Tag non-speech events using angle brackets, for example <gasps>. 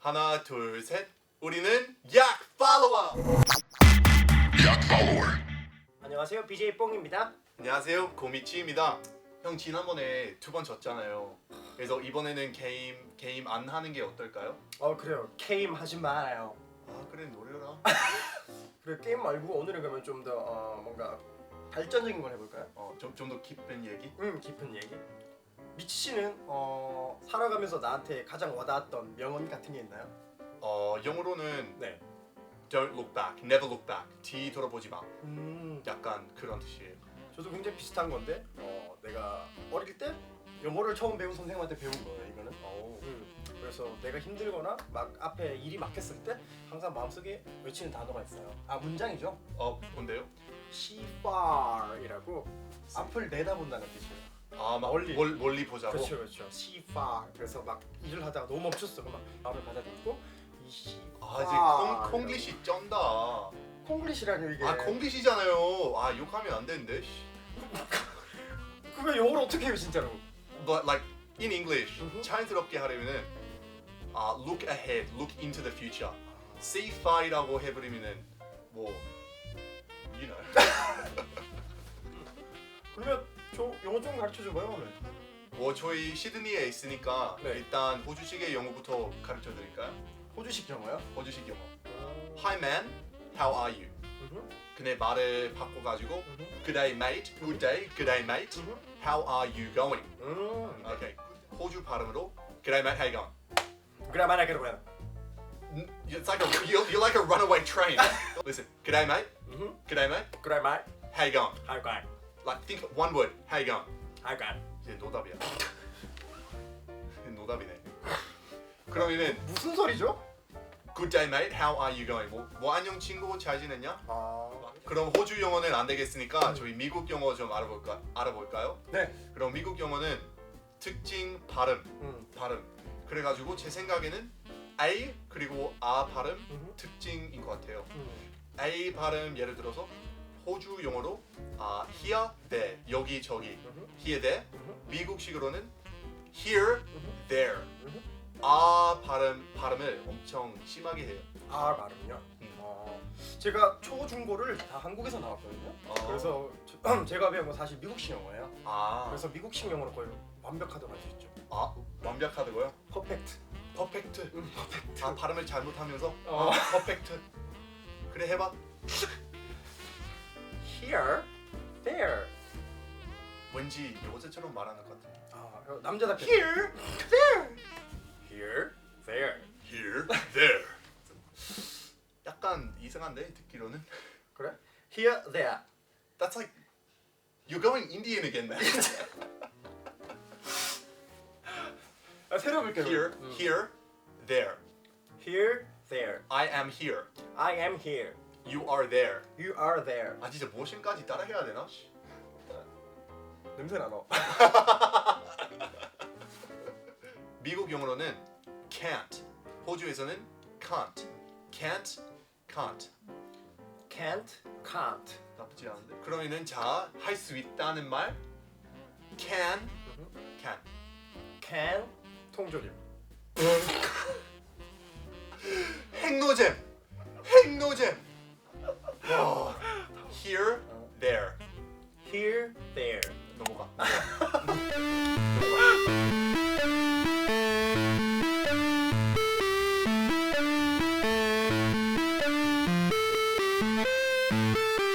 하나 둘 셋. 우리는 약 팔로워. 안녕하세요 BJ 뽕입니다. 안녕하세요 고미치입니다. 형 지난번에 두 번 졌잖아요. 그래서 이번에는 게임 게임 안 하는 게 어떨까요? 어 그래요 게임 하지 말아요. 아 그래 노려라. <laughs> 그래 게임 말고 오늘은 그러면 좀더 어, 뭔가 발전적인 걸 해볼까요? 어좀 좀 더 깊은 얘기. 음 깊은 얘기. 미치 씨는 어, 살아가면서 나한테 가장 와닿았던 명언 같은 게 있나요? 어 영어로는 네. Don't look back, never look back. 뒤 돌아보지 마. 음 약간 그런 뜻이에요. 저도 굉장히 비슷한 건데 어, 내가 어릴 때 영어를 처음 배운 선생님한테 배운 거예요 이거는. 음, 그래서 내가 힘들거나 막 앞에 일이 막혔을 때 항상 마음속에 외치는 단어가 있어요. 아 문장이죠. 어 뭔데요? See far이라고 앞을 내다본다는 뜻이에요. 아막 멀리. 멀리 멀리 보자고. 그렇죠 그렇죠. See far. 그래서 막 일을 하다가 너무 멈췄어. 그럼 막 마음을 가다듬고 이 see 아 이제 far. 콩 콩글리시 쩐다. 아 콩글리시라뇨 이게. 콩글리시잖아요. 아 욕하면 안 되는데. 씨. <laughs> 그거 영어로 어떻게 해요 진짜로? But like in English Mhm. 자연스럽게 하려면은 아 look ahead, look into the future. See far이라고 해버리면은 뭐 you know. <laughs> 그러면 저 영어 좀 가르쳐 줘봐요 오늘. 뭐 저희 시드니에 있으니까 네. 일단 호주식의 영어부터 가르쳐 드릴까요? 호주식 영어요? 호주식 영어. Hi man, how are you? 근데 말을 바꿔가지고 Good day mate, good day, good day mate. How are you going? 음. Okay. 호주 발음으로 Good day mate, how you going? 그래 말해 그러면. N- It's like a you're, you're like a runaway train. Listen, good day mate, good day mate, 그래 말. how you going? 할까? Like think of one word, how you going? 할까? 이제 노답이야. 노답이네. 그러면은 무슨 소리죠? Good day mate, how are you going? 뭐, 뭐 안녕 친구 잘 지냈냐? 아. 그럼 호주 영어는 안 되겠으니까 저희 미국 영어 좀 알아볼까 알아볼까요? 네. 그럼 미국 영어는 특징 발음 음. 발음 그래가지고 제 생각에는 A 그리고 아 발음 음흠. 특징인 것 같아요. 음. A 발음 예를 들어서 호주 영어로 아 here, there 여기 저기 there 음흠. 미국식으로는 here, there. 아 발음 발음을 엄청 심하게 해요. 아 말은요. 음. 어, 제가 초중고를 다 한국에서 나왔거든요. 아. 그래서 저- <clears throat> 제가 배운 건 사실 미국식 영어예요. 아, 그래서 미국식 영어로 거의 완벽하다고 할 수 있죠. 아 완벽하다고요? 퍼펙트. 퍼펙트. 음, 퍼펙트. 아 발음을 잘못하면서 어. 아, 퍼펙트. 그래 해봐. Here, there. 왠지 여자처럼 말하는 것 같아. 아, 남자답게. Here, there. Here, there. here, there. <laughs> 약간 이상한데 듣기로는. 그래? Here, there. That's like you're going Indian again, man. 아, 새로 볼게요. here, 음. here, there. Here, there. I am here. I am here. You are there. You are there. 아 진짜 모션까지 따라 해야 되나? 씨. 냄새 나 너. <laughs> 미국 영어로는 can't. 호주에서는 can't. can't, can't. Can't, can't. 나쁘지 않은데. 그러면은 자 할 수 있다는 말 can, can. Can, 통조림. <laughs> 핵노잼, 핵노잼. 와, <gasps> here, there. Here, there. 넘어가. Yacht <laughs> follower. <laughs>